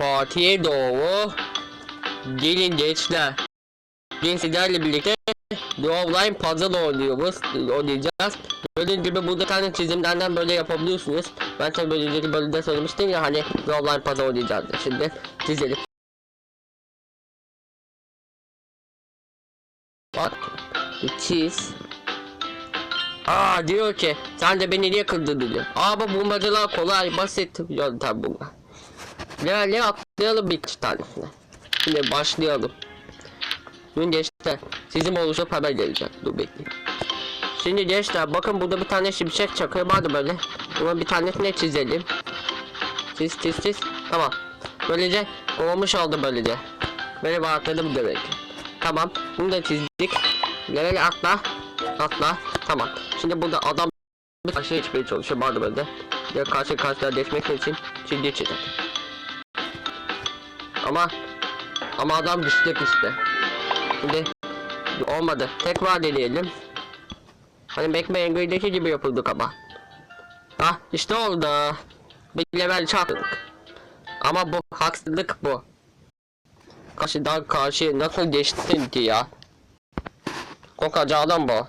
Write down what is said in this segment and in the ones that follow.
Fatih'e doğru gelin gençler. Bugün sizlerle birlikte Online Puzzle oynuyoruz, oynayacağız. Gördüğünüz gibi burada tane çizimlerden böyle yapabiliyorsunuz. Ben tabii böyle önceki bölümde söylemiştim ya hani Online Puzzle oynayacağız. Şimdi çizelim. Bak, çiz. Aa diyor ki sen de beni niye kırdın diyor. Aa bu bulmacalar kolay basit yöntem bunlar. Level'e atlayalım bir iki tanesine. Şimdi başlayalım. Dün gençler sizin oluşup haber gelecek. Dur bekleyin. Şimdi gençler bakın burada bir tane şimşek çakıyor vardı böyle. Buna bir tanesine çizelim. Çiz çiz çiz. Tamam. Böylece olmuş oldu böylece. Böyle atladım demek. Tamam. Bunu da çizdik. Level atla. Atla. Tamam. Şimdi burada adam bir karşı geçmeye çalışıyor vardı böyle. Ya karşı karşıya geçmek için çizgi çizelim. Ama ama adam düşecek işte. Şimdi olmadı. Tekrar deneyelim. Hani Backman Angry'deki gibi yapıldık ama. Ah işte oldu. Bir level çarptık. Ama bu haksızlık bu. Karşıdan karşıya nasıl geçtin ya? Kokaca adam bu.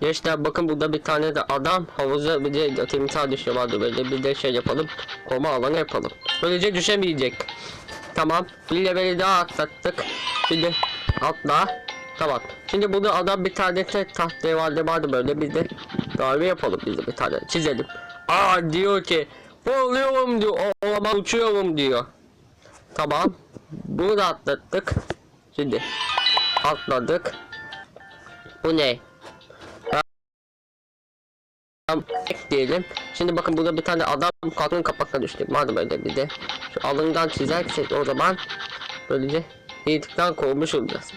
Gençler bakın burada bir tane de adam havuza bir de timsah düşüyor vardı böyle bir de şey yapalım. Koma alanı yapalım. Böylece düşemeyecek. Tamam. Bir leveli daha atlattık. Şimdi atla. Tamam. Şimdi burada adam bir tane de tahtaya vardı böyle bir de darbe yapalım biz de bir tane çizelim. Aa diyor ki oluyorum diyor. O, olamaz uçuyorum diyor. Tamam. Bunu da atlattık. Şimdi atladık. Bu ne? Tamam, diyelim. Şimdi bakın burada bir tane adam kalkın kapakla düştü. Madem öyle bir de şu alından çizersek o zaman böylece yiğitlikten kovmuş olacağız.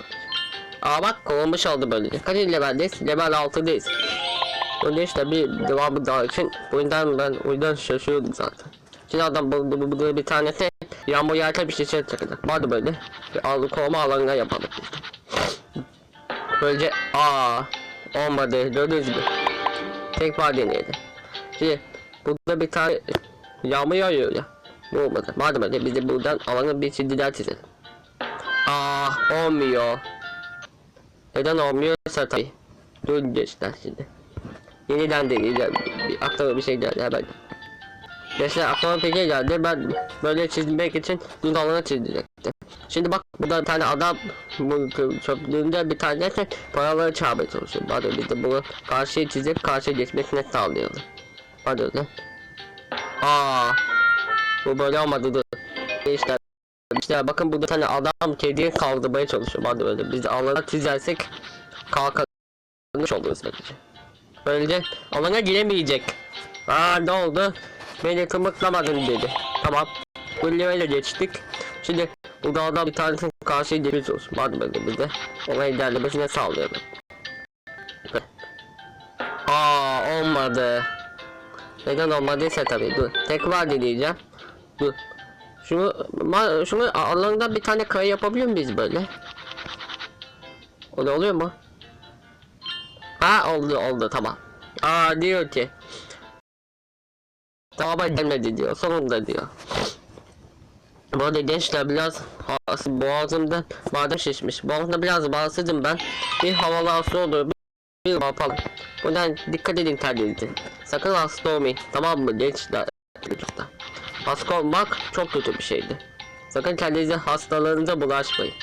Aa bak kovulmuş oldu böylece. Kaç leveldeyiz? Level 6'dayız. Böyle işte bir devamı daha için oyundan ben oyundan şaşıyordum zaten. Şimdi adam bu, bu, bu, bu bir tanesi yağmur yağarken bir şey çakacak. Vardı böyle. Bir al kovma alanına yapalım. Böylece aa olmadı gördüğünüz gibi. Tekrar deneyelim. Şimdi burada bir tane yağmur yağıyor ya. Bu olmadı. Madem öyle biz de buradan alanı bir çizgiler çizelim. Ah olmuyor. Neden olmuyorsa tabi. Dur gençler şimdi. Yeniden deneyeceğim. Bir, aklıma bir şey geldi hemen. Gençler aklıma bir şey geldi. Ben böyle çizmek için dün alanı çizecektim. Şimdi bak burada bir tane adam bu çöplüğünde bir tane de paraları çağırmaya çalışıyor. Hadi biz de bunu karşıya çizip karşıya geçmesine sağlayalım. Hadi öyle. Aa, bu böyle olmadı dur. İşte, işte bakın burada tane adam kediyi kaldırmaya çalışıyor. Hadi böyle biz alana çizersek kalkanmış oluruz böylece. Böylece alana giremeyecek. Aa ne oldu? Beni kımıklamadın dedi. Tamam. Bu levele geçtik. Şimdi bu dağdan bir tanesini karşıya olsun. Hadi böyle bir de. Ona ilerlemesine sağlayalım. Aa olmadı. Neden olmadıysa tabii dur. Tekrar deneyeceğim. Dur. Şunu, şunu alandan bir tane kaya yapabiliyor muyuz böyle? O da oluyor mu? Ha oldu oldu tamam. Aa diyor ki. Tamam gelmedi diyor. Sonunda diyor. Bu arada gençler biraz boğazımda badem şişmiş. Boğazımda biraz bağımsızım ben. Bir havalı hasta olur. Bir, yapalım. Buradan dikkat edin terliğinize. Sakın hasta olmayın. Tamam mı gençler? Çocuklar. Hasta olmak çok kötü bir şeydi. Sakın kendinize hastalarınıza bulaşmayın.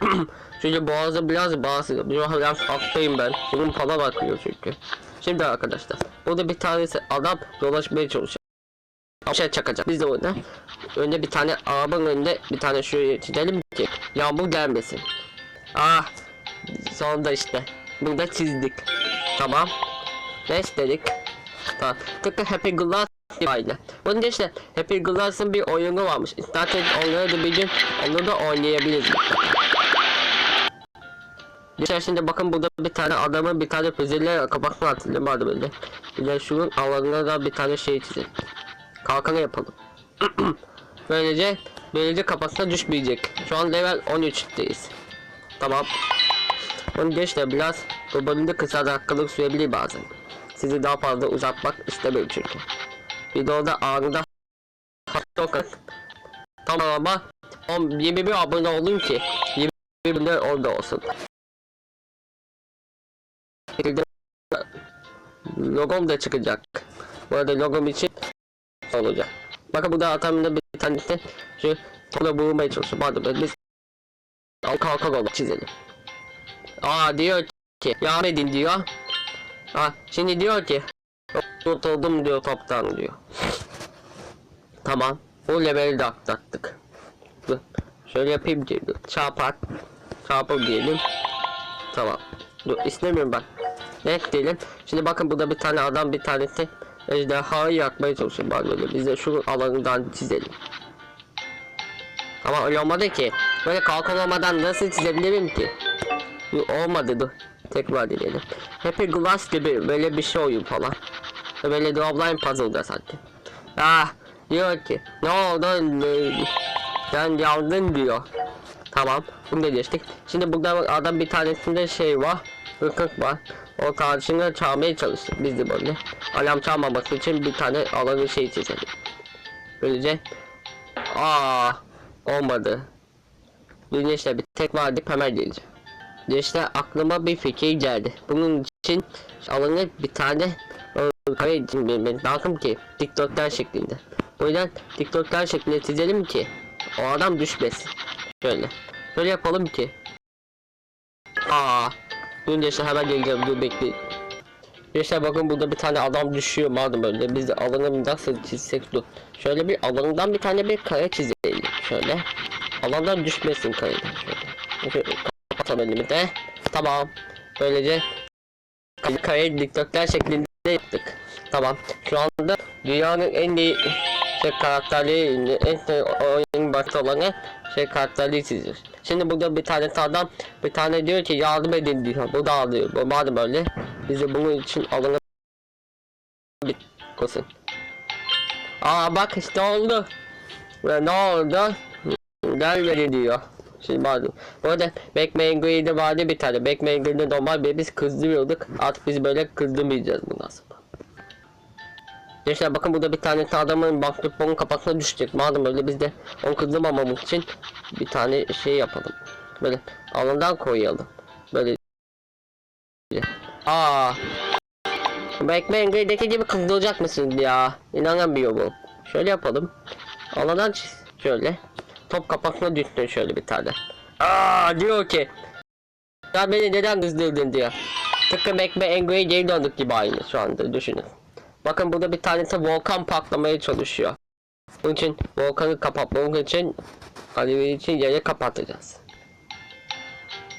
çünkü boğazı biraz bağımsız. Biraz hastayım ben. Bunun falan bakıyor çünkü. Şimdi arkadaşlar. Burada bir tanesi adam dolaşmaya çalışıyor. Şey çakacak. Biz de orada önde bir tane arabanın önünde bir tane şuraya çizelim ki yağmur gelmesin. Ah sonunda işte. Burada çizdik. Tamam. Ne istedik? Tamam. Tıpkı Happy Glass aynı. Bunun da işte Happy Glass'ın bir oyunu varmış. İsterseniz onları da bir gün onu da oynayabiliriz. İçerisinde bakın burada bir tane adamın bir tane füzeyle kapaklı atılıyor vardı böyle. Bir de şunun alanına da bir tane şey çizelim. Kalkanı yapalım. böylece böylece kafasına düşmeyecek. Şu an level 13'teyiz. Tamam. Onu geç de biraz bu bölümde kısa dakikalık sürebilir bazen. Sizi daha fazla uzatmak istemiyorum çünkü. Videoda anında çok Tamam ama 10, 21 abone oldum ki 21 de orada olsun. Logom da çıkacak. Bu arada logom için olacak. Bakın burada atamda bir tanesi şu burada bulmaya çalışıyor. Pardon biz al kalka olarak çizelim. Aa diyor ki yardım edin diyor. Aa şimdi diyor ki kurtuldum diyor toptan diyor. Tamam. Bu leveli de atlattık. Şöyle yapayım diye. Dur. Çarpar. Çarpı diyelim. Tamam. Dur istemiyorum ben. Net diyelim. Şimdi bakın burada bir tane adam bir tanesi ejderhayı yakmaya çalışıyor bari böyle. Biz de şu alanından çizelim. Ama öyle olmadı ki. Böyle kalkan nasıl çizebilirim ki? Dur, Olmadı dur. Tekrar diyelim. Happy Glass gibi böyle bir şey oyun falan. Böyle Dropline Puzzle'da sanki. Ah diyor ki ne oldu sen yandın diyor. Tamam bunu da geçtik. Şimdi burada adam bir tanesinde şey var. Hırkık var. O karşına çalmaya çalıştık biz de böyle. Alarm çalmaması için bir tane alanı şey çizelim. Böylece Aa olmadı. Bir işte bir tek vardı hemen geleceğim. İşte aklıma bir fikir geldi. Bunun için alanı bir tane için bilmem lazım ki dikdörtgen şeklinde. O yüzden dikdörtgen şeklinde çizelim ki o adam düşmesin. Şöyle. Böyle yapalım ki. Aa. Dur işte hemen geleceğim dur bekleyin. İşte bakın burada bir tane adam düşüyor madem öyle biz de alanı nasıl çizsek dur. Şöyle bir alanından bir tane bir kare çizelim şöyle. Alandan düşmesin kareden şöyle. Kapatalım elimi de. Tamam. Böylece kare dikdörtgen şeklinde yaptık. Tamam. Şu anda dünyanın en iyi şey karakterli en oyun başta olanı şey karakterli çiziyor. Şimdi burada bir tane adam bir tane diyor ki yardım edin diyor. Bu da ağlıyor. Bu madem öyle biz de bunun için alana bir kosun. Aa bak işte oldu. Ve ne oldu? Gelmedi diyor. Şimdi pardon. Bu arada Backmangary'de vardı bir tane. Backmangary'de normal bir biz kızdırıyorduk. Artık biz böyle kızdırmayacağız bundan sonra. Gençler bakın burada bir tane adamın basketbolun kafasına düşecek. Madem öyle biz de onu kızdırmamamız için bir tane şey yapalım. Böyle alandan koyalım. Böyle. Aa. Backmangary'deki gibi kızdıracak mısın ya? İnanamıyorum. Şöyle yapalım. Alandan çiz. Şöyle. Top kafasına düştün şöyle bir tane. Aa diyor ki. Ya beni neden kızdırdın diyor. Tıpkı Backman Angry'e geri döndük gibi aynı şu anda düşünün. Bakın burada bir tanesi volkan patlamaya çalışıyor. Bunun için volkanı kapatmamız için alevi için yeri kapatacağız.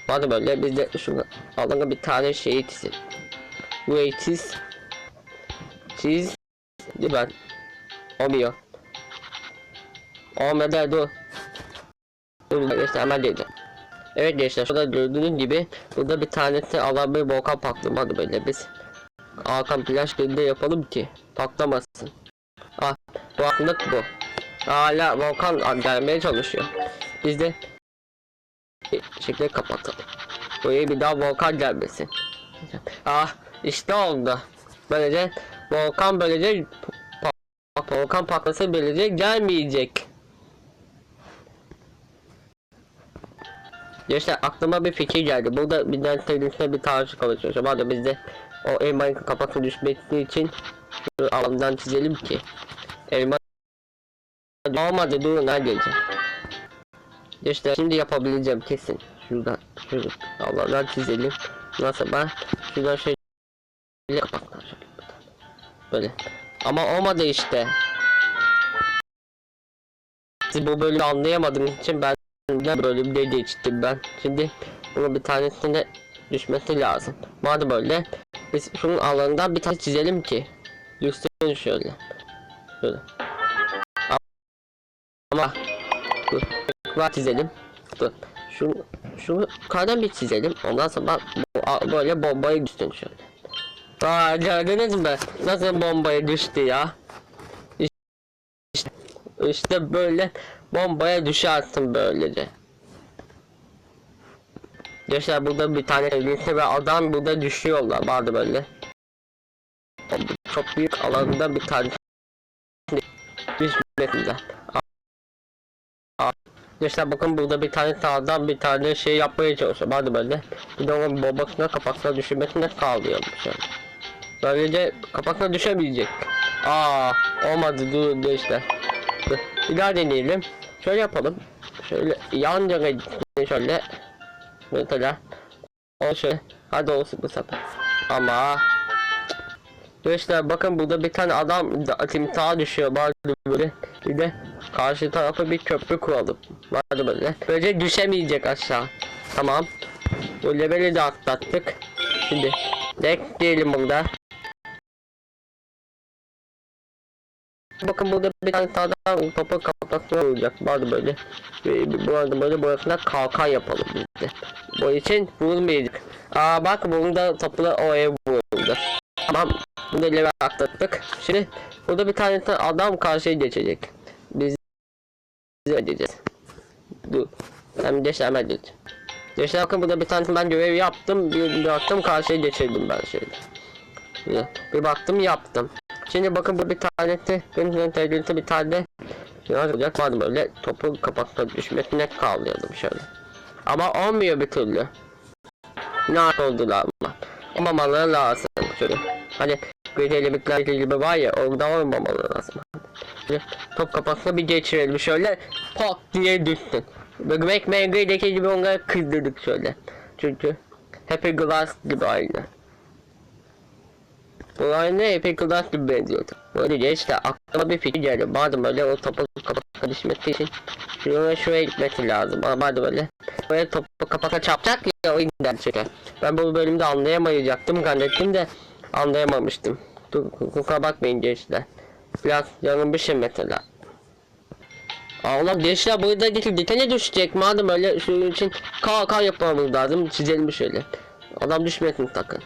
Hadi böyle biz de şunu alana bir tane şeyi çizelim. Burayı çiz. Çiz. Lütfen. Olmuyor. Olmadı dur. Arkadaşlar hemen dedim. Evet gençler şurada gördüğünüz gibi burada bir tanesi alan bir volkan patlamadı böyle biz. Hakan plaj gölünde yapalım ki patlamasın. Ah bu aklılık bu. Hala volkan gelmeye çalışıyor. Biz de şekilde kapatalım. Buraya bir daha volkan gelmesin. Ah işte oldu. Böylece volkan böylece volkan patlası böylece gelmeyecek. Gençler aklıma bir fikir geldi. Burada bir tehlikeli bir tarih konuşuyor. Hadi biz de o elmanın kafasına düşmesi için alandan çizelim ki. Elma olmadı durun ha geleceğim. İşte şimdi yapabileceğim kesin. Şuradan şuradan alandan çizelim. Nasıl ben şuradan şöyle. Böyle. Ama olmadı işte. Siz bu bölümü anlayamadığınız için ben de böyle bir geçtim ben. Şimdi bunun bir tanesine düşmesi lazım. Madem böyle biz şunun alanından bir tane çizelim ki. Düşsün şöyle. Şöyle. Ama dur. Tekrar çizelim. Dur. Şunu şunu yukarıdan bir çizelim. Ondan sonra bu, böyle bombaya düşsün şöyle. Aa gördünüz mü? Nasıl bombaya düştü ya? İşte, işte böyle bombaya düşersin böylece. Gençler burada bir tane elbise ve adam burada düşüyorlar vardı böyle. Çok büyük alanda bir tane düşmesinler. İşte bakın burada bir tane sağdan bir tane şey yapmaya çalışıyor. Hadi böyle. Bir de onun babasına kapakına düşürmesine sağlayalım şöyle. Böylece kapakına düşemeyecek. Aa olmadı dur. Dur, Bir daha deneyelim. Şöyle yapalım. Şöyle yan gitsin şöyle. Mesela. O şöyle. Hadi olsun bu sefer. Ama Arkadaşlar bakın burada bir tane adam da- timsaha düşüyor bazı böyle bir de karşı tarafa bir köprü kuralım. Vardı böyle. Böylece düşemeyecek aşağı. Tamam. Bu leveli de atlattık. Şimdi dek diyelim burada. Bakın burada bir tane adam topu kafasına vuracak. Vardı böyle. Ve bu arada böyle burasına kalkan yapalım biz de. Bu için vurmayacak. Aa bak burada topla oraya vurdu. Tamam. Bunu level atlattık. Şimdi burada bir tane adam karşıya geçecek. Biz edeceğiz. Dur. Ben de hemen geçeceğim. Geçen bakın burada bir tane ben görev yaptım. Bir, baktım karşıya geçirdim ben şeyde. Bir baktım yaptım. Şimdi bakın bu bir tane de benim tehlikeli bir tane biraz olacak vardı böyle topun kapakta düşmesine kavlayalım şöyle. Ama olmuyor bir türlü. Ne oldular ama. Olmamaları lazım şöyle. Hani Grete'li gibi var ya orada olmamalı lazım. Şöyle top kapakla bir geçirelim şöyle pat diye düşsün. Greg Mengre'deki gibi onları kızdırdık şöyle. Çünkü Happy Glass gibi aynı. Aynı Happy Glass gibi benziyordu. Böyle işte aklıma bir fikir geldi. Madem öyle o topu kapaka düşmesi için şuraya şuraya gitmesi lazım. Ama madem öyle böyle topu kapaka çarpacak ya o yüzden çeker. Ben bu bölümde anlayamayacaktım zannettim de anlayamamıştım. Dur kusura bakmayın gençler. Biraz yanılmışım mesela. Allah gençler burada getir dikene düşecek madem öyle şunun için K K yapmamız lazım çizelim şöyle. Adam düşmesin sakın.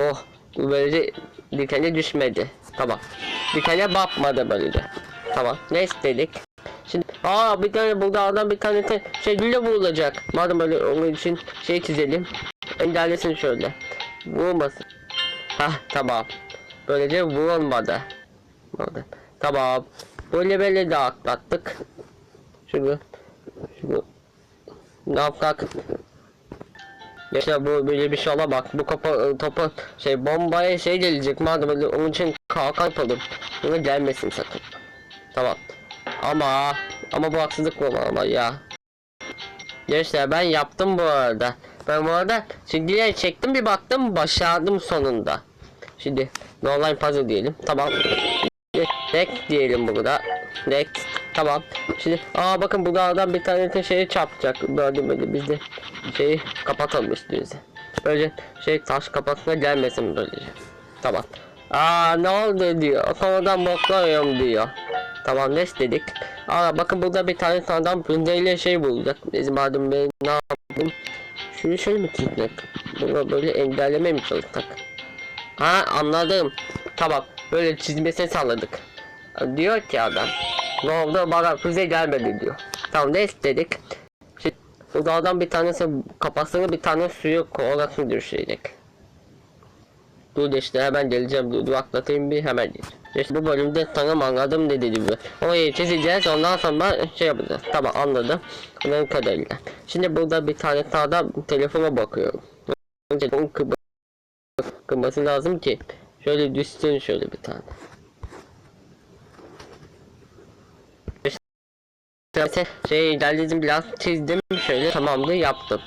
Oh bu böylece dikene düşmedi. Tamam. Dikene bakmadı böylece. Tamam ne istedik? Şimdi aa bir tane burada adam bir tane de şeyle vurulacak. Madem öyle onun için şey çizelim. Engellesin şöyle. Vurmasın. Hah tamam. Böylece vurulmadı. Tamam. Böyle böyle de atlattık. Şunu. Şunu. Ne yapsak? İşte bu böyle bir şey bak. Bu kafa topa şey bombaya şey gelecek madem öyle onun için kalkan yapalım. Buna gelmesin sakın. Tamam. Ama ama bu haksızlık mı ama ya. Gençler ben yaptım bu arada. Ben bu arada çizgileri çektim bir baktım başardım sonunda. Şimdi online puzzle diyelim. Tamam. Next diyelim burada. Next. Tamam. Şimdi aa bakın burada adam bir tane de şeyi çarpacak. Böyle biz de şeyi kapatalım üstümüze. Böylece şey taş kapatına gelmesin böylece. Tamam. Aa ne oldu diyor. Sonradan bokluyorum diyor. Tamam ne istedik? Aa bakın burada bir tane adam ile şey bulacak. Biz madem ben ne yapalım? Şunu şöyle mi çizmek? Bunu böyle engelleme mi çalışsak? Ha anladım. Tamam. Böyle çizmesini sağladık. Diyor ki adam. Ne oldu? Bana füze gelmedi diyor. Tamam ne istedik? Şimdi dağdan bir tanesi kafasını bir tane suyu kovalasını düşürecek. Dur işte hemen geleceğim. Dur, dur atlatayım bir hemen geleceğim. İşte bu bölümde tanım anladım dedi bu. Orayı çizeceğiz ondan sonra şey yapacağız. Tamam anladım. Bunun kadarıyla. Şimdi burada bir tane sağda telefona bakıyorum. Önce onun kırması lazım ki şöyle düşsün şöyle bir tane. Şey ilerledim biraz çizdim şöyle tamamdı yaptım.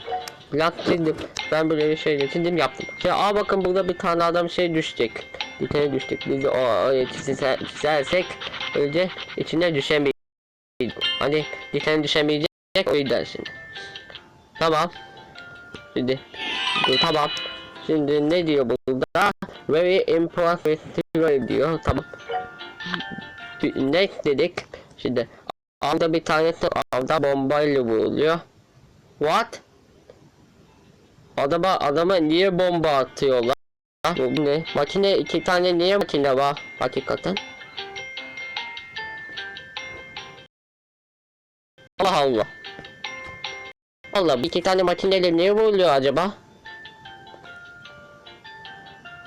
Biraz çizdim. Ben böyle şey çizdim yaptım. Şimdi aa bakın burada bir tane adam şey düşecek. Bir tane düşecek. Biz de o çizersek önce içine düşemeyiz. Hani bir tane düşemeyecek o yüzden şimdi. Tamam. Şimdi tamam. Şimdi ne diyor burada? Very impressive diyor. Tamam. Next dedik. Şimdi Alda bir tanesi avda bombayla vuruluyor. What? Adama adama niye bomba atıyorlar? Bu ne? Makine iki tane niye makine var hakikaten? Allah Allah. Allah bir iki tane makineyle niye vuruluyor acaba?